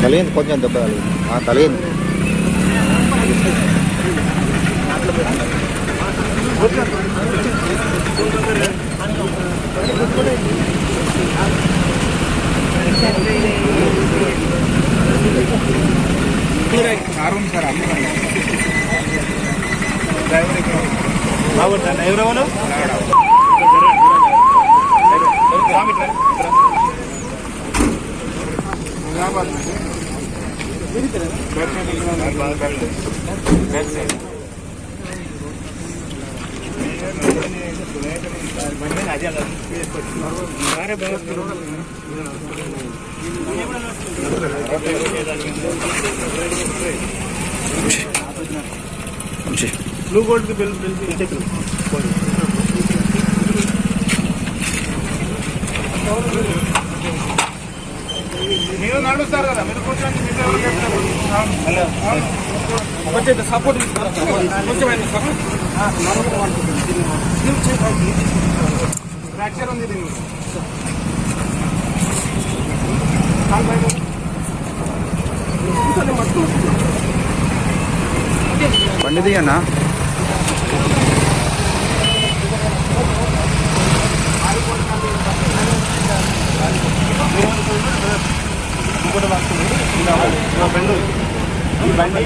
Kalian konya ada kali. Ah, kalian. Kira, తలిగింది ఎవరెవరు blue gold bill bill check మీరు నడుస్తారు కదా మీరు కూర్చోండి మీరు ఎవరు చెప్తారు కొంచెం సపోర్ట్ కొంచెం ఫ్రాక్చర్ ఉంది దీనికి. బండి దిగన్నా? కూడా రాసుకున్నాడు. నా ఫ్రెండ్. ఈ బండి.